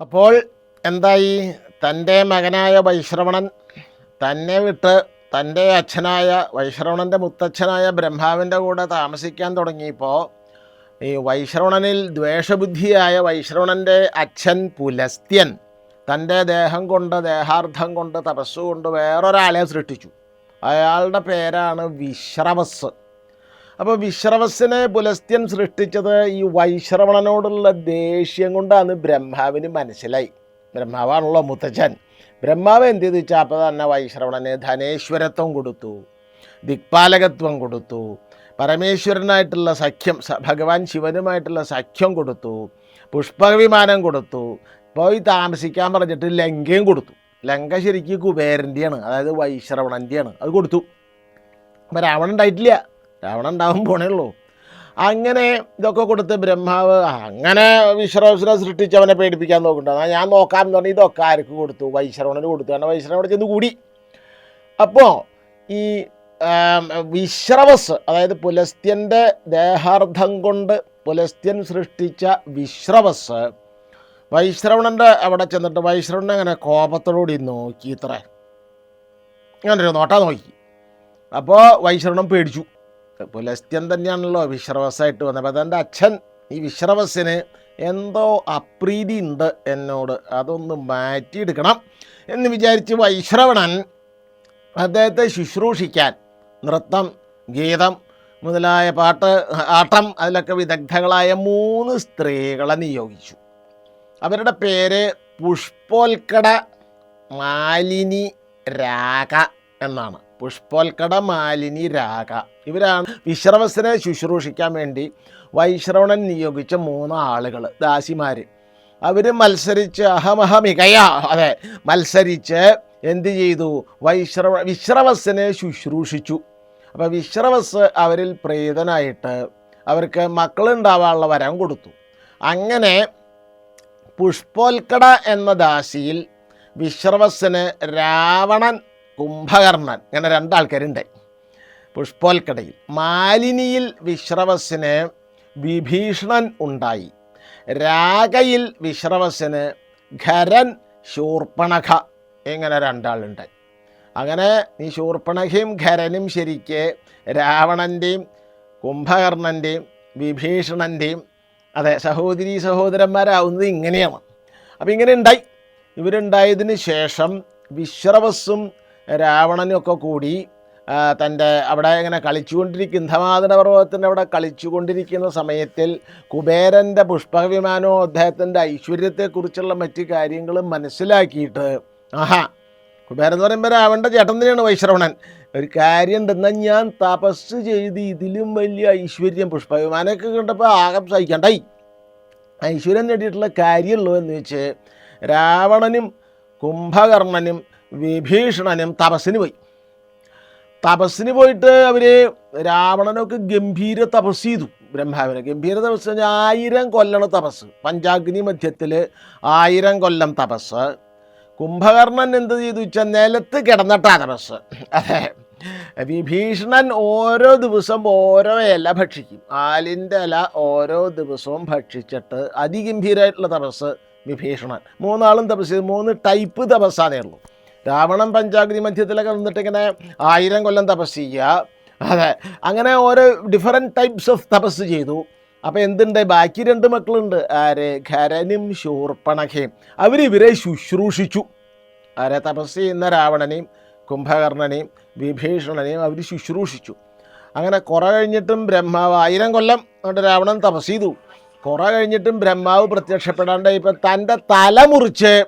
അപ്പോൾ എന്തായി? തന്റെ മകനായ വൈശ്രവണൻ തന്നെ വിട്ട് തന്റെ അച്ഛനായ വൈശ്രവണന്റെ മുത്തച്ഛനായ ബ്രഹ്മാവിന്റെ കൂടെ താമസിക്കാൻ തുടങ്ങിയപ്പോൾ ഈ വൈശ്രവണനിൽ ദ്വേഷബുദ്ധിയായ വൈശ്രവണന്റെ അച്ഛൻ പുലസ്ത്യൻ തന്റെ ദേഹം കൊണ്ട് ദേഹാർത്ഥം കൊണ്ട് തപസ്സുകൊണ്ട് വേറൊരാളെ സൃഷ്ടിച്ചു. അയാളുടെ പേരാണ് വിശ്രവസ്. അപ്പോൾ വിശ്രവസിനെ പുലസ്ത്യൻ സൃഷ്ടിച്ചത് ഈ വൈശ്രവണനോടുള്ള ദേഷ്യം കൊണ്ടാണ് ബ്രഹ്മാവിന് മനസ്സിലായി. ബ്രഹ്മാവാണല്ലോ മുത്തച്ഛൻ. ബ്രഹ്മാവ് എന്ത് ചെയ്തു? വെച്ചാൽ അപ്പോൾ തന്നെ വൈശ്രവണന് ധനേശ്വരത്വം കൊടുത്തു. ദിക്പാലകത്വം കൊടുത്തു. പരമേശ്വരനായിട്ടുള്ള സഖ്യം ഭഗവാൻ ശിവനുമായിട്ടുള്ള സഖ്യം കൊടുത്തു. പുഷ്പവിമാനം കൊടുത്തു. പോയി താമസിക്കാൻ പറഞ്ഞിട്ട് ലങ്കയും കൊടുത്തു. ലങ്ക ശരിക്കും കുബേരന്റെയാണ് അതായത് വൈശ്രവണന്റെയാണ്. അത് കൊടുത്തു. അപ്പം രാവണൻ ഉണ്ടായിട്ടില്ല. രാവണൻ ഉണ്ടാവും പോണേ ഉള്ളൂ. അങ്ങനെ ഇതൊക്കെ കൊടുത്ത് ബ്രഹ്മാവ് അങ്ങനെ വിശ്രവസിനെ സൃഷ്ടിച്ച് അവനെ പേടിപ്പിക്കാൻ എന്നാൽ ഞാൻ നോക്കാം എന്ന് പറഞ്ഞ് ഇതൊക്കെ ആർക്ക് കൊടുത്തു? വൈശ്രവണന് കൊടുത്തു. കാരണം വൈശ്രവണ ചെന്ന് കൂടി. അപ്പോൾ ഈ വിശ്രവസ് അതായത് പുലസ്ത്യന്റെ ദേഹാർത്ഥം കൊണ്ട് പുലസ്ത്യൻ സൃഷ്ടിച്ച വിശ്രവസ് വൈശ്രവണന്റെ അവിടെ ചെന്നിട്ട് വൈശ്രവണൻ അങ്ങനെ കോപത്തോടുകൂടി നോക്കി ഇത്ര. അങ്ങനെ നോട്ടാ നോക്കി. അപ്പോൾ വൈശ്രവണം പേടിച്ചു. പുലസ്ത്യൻ തന്നെയാണല്ലോ വിശ്രവസായിട്ട് വന്നത്. അപ്പോൾ അതെന്റെ അച്ഛൻ ഈ വിശ്രവസിന് എന്തോ അപ്രീതി ഉണ്ട് എന്നോട് അതൊന്ന് മാറ്റിയെടുക്കണം എന്ന് വിചാരിച്ച് വൈശ്രവണൻ അദ്ദേഹത്തെ ശുശ്രൂഷിക്കാൻ നൃത്തം ഗീതം മുതലായ പാട്ട് ആട്ടം അതിലൊക്കെ വിദഗ്ധകളായ മൂന്ന് സ്ത്രീകളെ നിയോഗിച്ചു. അവരുടെ പേര് പുഷ്പോൽക്കട മാലിനി രാഗ എന്നാണ്. പുഷ്പോൽക്കട മാലിനി രാഗ. ഇവരാണ് വിശ്രവസനെ ശുശ്രൂഷിക്കാൻ വേണ്ടി വൈശ്രവണൻ നിയോഗിച്ച മൂന്ന് ആളുകൾ ദാസിമാർ അവർ മത്സരിച്ച് അഹമഹമികയ അതെ മത്സരിച്ച് എന്ത് ചെയ്തു? വൈശ്രവ വിശ്രവസനെ ശുശ്രൂഷിച്ചു. അപ്പോൾ വിശ്രവസ് അവരിൽ പ്രീതനായിട്ട് അവർക്ക് മക്കളുണ്ടാവാനുള്ള വരം കൊടുത്തു. അങ്ങനെ പുഷ്പോൽക്കട എന്ന ദാസിയിൽ വിശ്രവസന് രാവണൻ കുംഭകർണൻ ഇങ്ങനെ രണ്ടാൾക്കാരുണ്ട്. പുഷ്പോൽക്കടയിൽ. മാലിനിയിൽ വിശ്രവസിന് വിഭീഷണൻ ഉണ്ടായി. രാഗയിൽ വിശ്രവസിന് ഖരൻ ശൂർപ്പണഖ ഇങ്ങനെ രണ്ടാളുണ്ട്. അങ്ങനെ ഈ ശൂർപ്പണഖയും ഖരനും ശരിക്ക് രാവണന്റെയും കുംഭകർണന്റെയും വിഭീഷണന്റെയും അതെ സഹോദരി സഹോദരന്മാരാവുന്നത് ഇങ്ങനെയാണ്. അപ്പം ഇങ്ങനെ ഉണ്ടായി. ഇവരുണ്ടായതിന് ശേഷം വിശ്രവസ്സും രാവണനും ഒക്കെ കൂടി തന്റെ അവിടെ ഇങ്ങനെ കളിച്ചുകൊണ്ടിരിക്കുന്ന ഇന്ധമാതന പർവതത്തിന്റെ അവിടെ കളിച്ചുകൊണ്ടിരിക്കുന്ന സമയത്തിൽ കുബേരന്റെ പുഷ്പവിമാനവും അദ്ദേഹത്തിന്റെ ഐശ്വര്യത്തെക്കുറിച്ചുള്ള മറ്റു കാര്യങ്ങളും മനസ്സിലാക്കിയിട്ട് ആഹാ കുബേരൻ എന്ന് പറയുമ്പോൾ രാവണന്റെ ചേട്ടൻ തന്നെയാണ് വൈശ്രവണൻ. ഒരു കാര്യം ഉണ്ടെന്നാൽ ഞാൻ തപസ് ചെയ്ത് ഇതിലും വലിയ ഐശ്വര്യം പുഷ്പവിമാനമൊക്കെ കണ്ടപ്പോൾ ആകം സഹിക്കണ്ടായി ഐശ്വര്യം നേടിയിട്ടുള്ള കാര്യമുള്ളൂ എന്ന് വെച്ച് രാവണനും കുംഭകർണനും വിഭീഷണനും തപസ്സിന് പോയി. തപസ്സിന് പോയിട്ട് അവർ രാവണനൊക്കെ ഗംഭീര തപസ് ചെയ്തു ബ്രഹ്മാവിനെ. ഗംഭീര തപസ് പറഞ്ഞാൽ ആയിരം കൊല്ലണ തപസ്. പഞ്ചാഗ്നി മധ്യത്തിൽ ആയിരം കൊല്ലം തപസ്. കുംഭകർണൻ എന്ത് ചെയ്തു വെച്ചാൽ നിലത്ത് കിടന്നിട്ടാ തപസ്. അതെ. വിഭീഷണൻ ഓരോ ദിവസം ഓരോ ഇല ഭക്ഷിക്കും. ആലിന്റെ ഇല ഓരോ ദിവസവും ഭക്ഷിച്ചിട്ട് അതിഗംഭീരമായിട്ടുള്ള തപസ് വിഭീഷണൻ. മൂന്നാളും തപസ് ചെയ്തു. മൂന്ന് ടൈപ്പ് തപസ്സാണേ ഉള്ളൂ. രാവണൻ പഞ്ചാഗ്നി മധ്യത്തിലൊക്കെ നിന്നിട്ട് ഇങ്ങനെ ആയിരം കൊല്ലം തപസ് ചെയ്യുക. അതെ. അങ്ങനെ ഓരോ ഡിഫറെന്റ് ടൈപ്സ് ഓഫ് തപസ് ചെയ്തു. അപ്പോൾ എന്തുണ്ട്? ബാക്കി രണ്ട് മക്കളുണ്ട്. ആരെ? ഖരനും ശൂർപ്പണഖയും. അവരിവരെ ശുശ്രൂഷിച്ചു. ആരെ? തപസ് ചെയ്യുന്ന രാവണനെയും കുംഭകർണനെയും വിഭീഷണനെയും അവർ ശുശ്രൂഷിച്ചു. അങ്ങനെ കുറേ കഴിഞ്ഞിട്ടും ബ്രഹ്മാവ് ആയിരം കൊല്ലം കൊണ്ട് രാവണൻ തപസ് ചെയ്തു. കുറേ കഴിഞ്ഞിട്ടും ബ്രഹ്മാവ് പ്രത്യക്ഷപ്പെടാണ്ട് ഇപ്പം തന്റെ തല മുറിച്ച്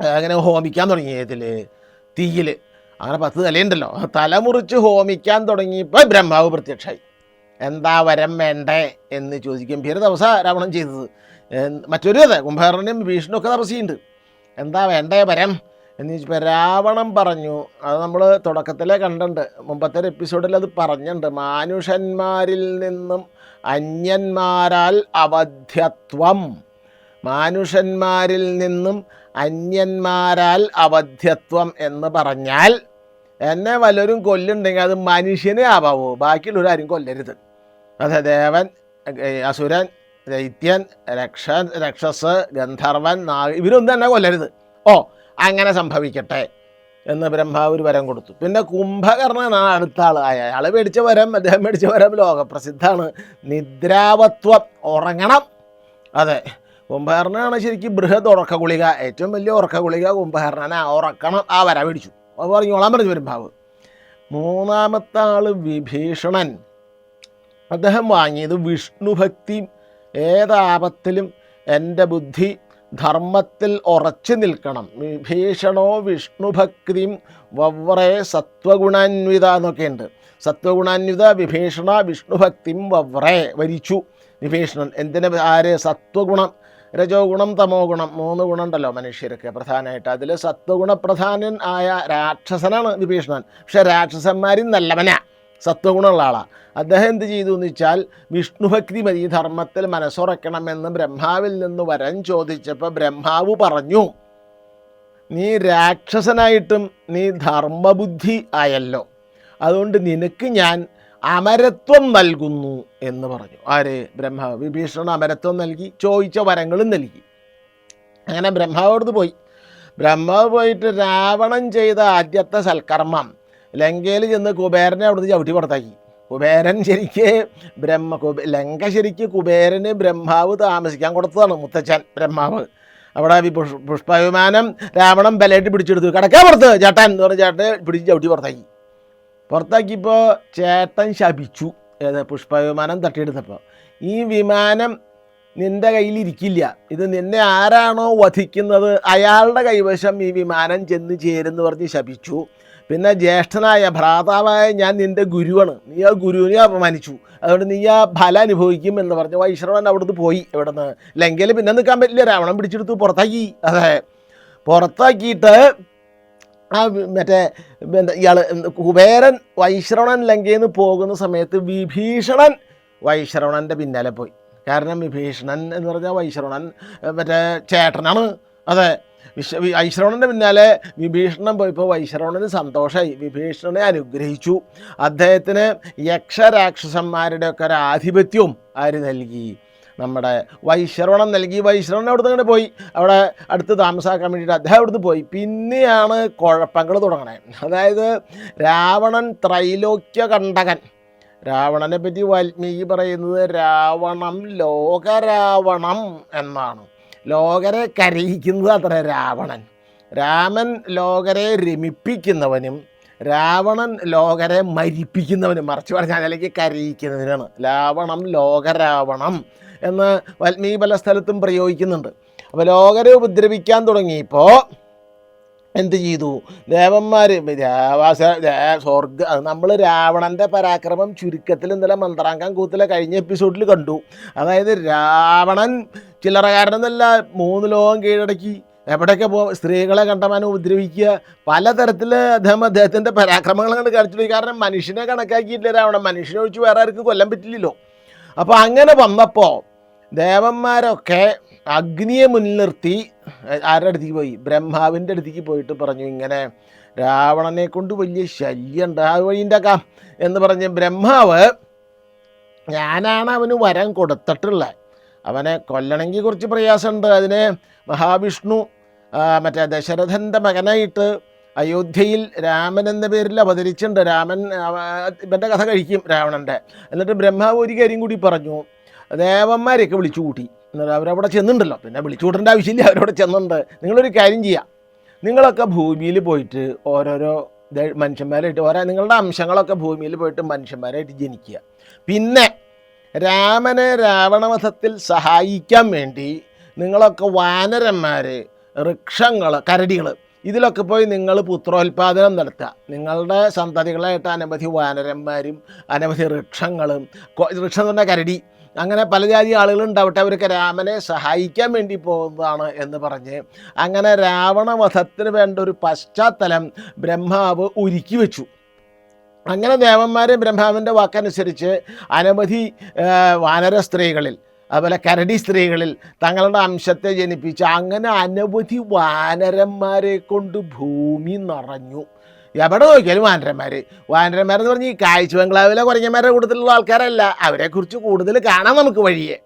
അങ്ങനെ ഹോമിക്കാൻ തുടങ്ങി ഇതിൽ തീയിൽ അങ്ങനെ പത്ത് തലയുണ്ടല്ലോ. തല മുറിച്ച് ഹോമിക്കാൻ തുടങ്ങിയപ്പോൾ ബ്രഹ്മാവ് പ്രത്യക്ഷമായി എന്താ വരം വേണ്ടേ എന്ന് ചോദിക്കും. പേര് തപസ രാവണം ചെയ്തത്. മറ്റൊരു അതെ കുംഭകർണനും ഭീഷണൊക്കെ ഒക്കെ ചെയ്യുന്നുണ്ട് എന്താ വേണ്ടേ വരം എന്ന് ചോദിച്ചപ്പോൾ രാവണം പറഞ്ഞു. അത് നമ്മൾ തുടക്കത്തിലേ കണ്ടിട്ടുണ്ട്. മുമ്പത്തെ എപ്പിസോഡിൽ അത് പറഞ്ഞിട്ടുണ്ട്. മാനുഷന്മാരിൽ നിന്നും അന്യന്മാരാൽ അവധ്യത്വം. മാനുഷന്മാരിൽ നിന്നും അന്യന്മാരാൽ അവധ്യത്വം എന്ന് പറഞ്ഞാൽ എന്നെ വല്ലവരും കൊല്ലുണ്ടെങ്കിൽ അത് മനുഷ്യനെ ആവാവൂ? ബാക്കിയുള്ളവരാരും കൊല്ലരുത്. അതെ ദേവൻ അസുരൻ ദൈത്യൻ രക്ഷ രക്ഷസ് ഗന്ധർവൻ നാഗ് ഇവരൊന്നും തന്നെ കൊല്ലരുത്. ഓ അങ്ങനെ സംഭവിക്കട്ടെ എന്ന് ബ്രഹ്മാവ് ഒരു വരം കൊടുത്തു. പിന്നെ കുംഭകർണനാണ് അടുത്ത ആൾ. അയാൾ മേടിച്ച വരം അദ്ദേഹം മേടിച്ച വരം ലോകപ്രസിദ്ധമാണ്. നിദ്രാവത്വം. ഉറങ്ങണം. അതെ. കുംഭകർണനാണ് ശരിക്കും ബൃഹത് ഉറക്ക ഗുളിക ഏറ്റവും വലിയ ഉറക്ക ഗുളിക കുംഭകർണന. ഉറക്കണം. ആ വര പിടിച്ചു. അത് പറഞ്ഞോളാൻ പറഞ്ഞു ബ്രഹ്മാവ് മൂന്നാമത്തെ ആൾ വിഭീഷണൻ. അദ്ദേഹം വാങ്ങിയത് വിഷ്ണുഭക്തി ഏതാപത്തിലും എന്റെ ബുദ്ധി ധർമ്മത്തിൽ ഉറച്ചു നിൽക്കണം. വിഭീഷണോ വിഷ്ണുഭക്തിയും വവ്രേ സത്വഗുണാന്വിത എന്നൊക്കെ ഉണ്ട്. സത്വഗുണാന്വിത വിഭീഷണ വിഷ്ണുഭക്തിയും വവ്രേ വരിച്ചു. വിഭീഷണൻ എന്തിന്? ആര്? സത്വഗുണം. രജോ ഗുണം തമോ ഗുണം മൂന്ന് ഗുണം ഉണ്ടല്ലോ മനുഷ്യർക്ക് പ്രധാനമായിട്ട്. അതിൽ സത്വഗുണപ്രധാനൻ ആയ രാക്ഷസനാണ് വിഭീഷണൻ. പക്ഷെ രാക്ഷസന്മാരിൽ നല്ലവനാ. സത്വഗുണമുള്ള ആളാണ് അദ്ദേഹം എന്ത് ചെയ്തു എന്ന് വെച്ചാൽ വിഷ്ണുഭക്തി മതി ധർമ്മത്തിൽ മനസ്സുറക്കണമെന്ന് ബ്രഹ്മാവിൽ നിന്ന് വരം ചോദിച്ചപ്പോൾ ബ്രഹ്മാവ് പറഞ്ഞു നീ രാക്ഷസനായിട്ടും നീ ധർമ്മബുദ്ധി ആയല്ലോ. അതുകൊണ്ട് നിനക്ക് ഞാൻ അമരത്വം നൽകുന്നു എന്ന് പറഞ്ഞു. ആര്? ബ്രഹ്മാവ്. വിഭീഷണൻ അമരത്വം നൽകി ചോദിച്ച വരങ്ങളും നൽകി. അങ്ങനെ ബ്രഹ്മാവോടത്ത് പോയി. ബ്രഹ്മാവ് പോയിട്ട് രാവണൻ ചെയ്ത ആദ്യത്തെ സൽക്കർമ്മം ലങ്കയിൽ ചെന്ന് കുബേരനെ അവിടുന്ന് ചവിട്ടി പുറത്താക്കി. കുബേരൻ ശരിക്ക് ബ്രഹ്മ ലങ്ക ശരിക്ക് കുബേരന് ബ്രഹ്മാവ് താമസിക്കാൻ കൊടുത്തതാണ് മുത്തച്ഛൻ ബ്രഹ്മാവ്. അവിടെ പുഷ്പവിമാനം രാവണൻ ബലമായിട്ട് പിടിച്ചെടുത്തു. കടക്കാൻ പുറത്ത് ചേട്ടൻ എന്ന് പറഞ്ഞ ചേട്ടനെ പിടിച്ച് ചവിട്ടി പുറത്താക്കി. പുറത്താക്കിയപ്പോൾ ചേട്ടൻ ശപിച്ചു. ഏത് പുഷ്പവിമാനം തട്ടിയെടുത്തപ്പോൾ ഈ വിമാനം നിന്റെ കയ്യിലിരിക്കില്ല. ഇത് നിന്നെ ആരാണോ വധിക്കുന്നത്? അയാളുടെ കൈവശം ഈ വിമാനം ചെന്ന് ചേരുന്ന് പറഞ്ഞ് ശപിച്ചു. പിന്നെ ജ്യേഷ്ഠനായ ഭ്രാതാവായ ഞാൻ നിന്റെ ഗുരുവാണ്. നീ ആ ഗുരുവിനെ അപമാനിച്ചു. അതുകൊണ്ട് നീ ആ ഫലം അനുഭവിക്കും എന്ന് പറഞ്ഞു. വൈശ്രവൻ അവിടുന്ന് പോയി എവിടെ നിന്ന് ലങ്കയിൽ പിന്നെ നിൽക്കാൻ പറ്റില്ല. രാവണൻ പിടിച്ചെടുത്തു പുറത്താക്കി. അതെ. പുറത്താക്കിയിട്ട് ആ മറ്റേ എന്താ ഇയാൾ കുബേരൻ വൈശ്രവണൻ ലങ്കയിൽ നിന്ന് പോകുന്ന സമയത്ത് വിഭീഷണൻ വൈശ്രവണന്റെ പിന്നാലെ പോയി. കാരണം വിഭീഷണൻ എന്ന് പറഞ്ഞാൽ വൈശ്രവണൻ മറ്റേ ചേട്ടനാണ്. അതെ വിശ്വ വൈശ്രവണന്റെ പിന്നാലെ വിഭീഷണൻ പോയപ്പോൾ വൈശ്രവണന് സന്തോഷമായി വിഭീഷണനെ അനുഗ്രഹിച്ചു. അദ്ദേഹത്തിന് യക്ഷരാക്ഷസന്മാരുടെയൊക്കെ ഒരു ആധിപത്യവും ആര് നൽകി? നമ്മുടെ വൈ ശ്രവണം നൽകി. വൈ ശ്രവണൻ അവിടുന്ന് അങ്ങനെ പോയി. അവിടെ അടുത്ത് താമസാക്കാൻ വേണ്ടിയിട്ട് അദ്ദേഹം അവിടുന്ന് പോയി. പിന്നെയാണ് കുഴപ്പങ്ങൾ തുടങ്ങണേ. അതായത് രാവണൻ ത്രൈലോക്യ കണ്ടകൻ. രാവണനെ പറ്റി വാൽമീകി പറയുന്നത് രാവണം ലോകരാവണം എന്നാണ്. ലോകരെ കരയിക്കുന്നത് അത്ര രാവണൻ. രാമൻ ലോകരെ രമിപ്പിക്കുന്നവനും രാവണൻ ലോകരെ മരിപ്പിക്കുന്നവനും മറിച്ച് പറഞ്ഞാൽ അല്ലെങ്കിൽ കരയിക്കുന്നതിനാണ് രാവണം ലോകരാവണം എന്ന് വാൽമീകി പല സ്ഥലത്തും പ്രയോഗിക്കുന്നുണ്ട്. അപ്പോൾ ലോകരെ ഉപദ്രവിക്കാൻ തുടങ്ങിയപ്പോൾ എന്ത് ചെയ്തു? ദേവന്മാർ രാവാസ സ്വർഗ നമ്മൾ രാവണന്റെ പരാക്രമം ചുരുക്കത്തിൽ ഇന്നലെ മന്ത്രാങ്കം കൂത്തിലെ കഴിഞ്ഞ എപ്പിസോഡിൽ കണ്ടു. അതായത് രാവണൻ ചില്ലറകാരനെന്നല്ല മൂന്ന് ലോകം കീഴടക്കി. എവിടെയൊക്കെ പോ സ്ത്രീകളെ കണ്ടമാനം ഉപദ്രവിക്കുക പലതരത്തിൽ അദ്ദേഹം അദ്ദേഹത്തിന്റെ പരാക്രമങ്ങൾ കണ്ട് കാണിച്ചിട്ട് കാരണം മനുഷ്യനെ കണക്കാക്കിയിട്ടില്ല രാവണൻ. മനുഷ്യനെ ഒഴിച്ച് വേറെ ആർക്കും കൊല്ലാൻ പറ്റില്ലല്ലോ. അപ്പോൾ അങ്ങനെ വന്നപ്പോൾ ദേവന്മാരൊക്കെ അഗ്നിയെ മുൻനിർത്തി ആരുടെ അടുത്തേക്ക് പോയി? ബ്രഹ്മാവിന്റെ അടുത്തേക്ക് പോയിട്ട് പറഞ്ഞു ഇങ്ങനെ രാവണനെ കൊണ്ട് വലിയ ശല്യം ഉണ്ട്. ആ വഴി ഉണ്ടാക്കാം എന്ന് പറഞ്ഞ് ബ്രഹ്മാവ് ഞാനാണ് അവന് വരം കൊടുത്തിട്ടുള്ളത് അവനെ കൊല്ലണമെങ്കിൽ കുറച്ച് പ്രയാസമുണ്ട്. അതിനെ മഹാവിഷ്ണു മറ്റേ ദശരഥന്റെ മകനായിട്ട് അയോധ്യയിൽ രാമൻ എന്ന പേരിൽ അവതരിച്ചിട്ടുണ്ട്. രാമൻ ഇവന്റെ കഥ കഴിക്കും രാവണന്റെ എന്നിട്ട് ബ്രഹ്മാവ് ഒരു കാര്യം കൂടി പറഞ്ഞു. ദേവന്മാരെയൊക്കെ വിളിച്ചു കൂട്ടി. എന്നിട്ട് അവരവിടെ ചെന്നിട്ടുണ്ടല്ലോ പിന്നെ വിളിച്ചു കൂട്ടേണ്ട ആവശ്യമില്ല. അവരവിടെ ചെന്നിട്ടുണ്ട് നിങ്ങളൊരു കാര്യം ചെയ്യുക നിങ്ങളൊക്കെ ഭൂമിയിൽ പോയിട്ട് ഓരോരോ മനുഷ്യന്മാരായിട്ട് ഓരോ നിങ്ങളുടെ അംശങ്ങളൊക്കെ ഭൂമിയിൽ പോയിട്ട് മനുഷ്യന്മാരായിട്ട് ജനിക്കുക. പിന്നെ രാമനെ രാവണവധത്തിൽ സഹായിക്കാൻ വേണ്ടി നിങ്ങളൊക്കെ വാനരന്മാർ വൃക്ഷങ്ങൾ കരടികൾ ഇതിലൊക്കെ പോയി നിങ്ങൾ പുത്രോത്പാദനം നടത്തുക. നിങ്ങളുടെ സന്തതികളായിട്ട് അനവധി വാനരന്മാരും അനവധി വൃക്ഷങ്ങളും വൃക്ഷം തന്നെ കരടി. അങ്ങനെ പല ജാതി ആളുകൾ ഉണ്ടാവട്ടെ അവർക്ക് രാമനെ സഹായിക്കാൻ വേണ്ടി പോകുന്നതാണ് എന്ന് പറഞ്ഞ് അങ്ങനെ രാവണവധത്തിന് വേണ്ട ഒരു പശ്ചാത്തലം ബ്രഹ്മാവ് ഒരുക്കി വെച്ചു. അങ്ങനെ ദേവന്മാരെ ബ്രഹ്മാവിന്റെ വാക്കനുസരിച്ച് അനവധി വാനര സ്ത്രീകളിൽ അതുപോലെ കരടി സ്ത്രീകളിൽ തങ്ങളുടെ അംശത്തെ ജനിപ്പിച്ച്. അങ്ങനെ അനവധി വാനരന്മാരെ കൊണ്ട് ഭൂമി നിറഞ്ഞു. എവിടെ നോക്കിയാലും വാനരന്മാർ വാനരന്മാരെന്ന് പറഞ്ഞ് ഈ കാഴ്ച ബംഗ്ലാവിലെ കുറഞ്ഞന്മാരുടെ കൂട്ടത്തിലുള്ള ആൾക്കാരല്ല. അവരെക്കുറിച്ച് കൂടുതൽ കാണാൻ നമുക്ക് വഴിയേ.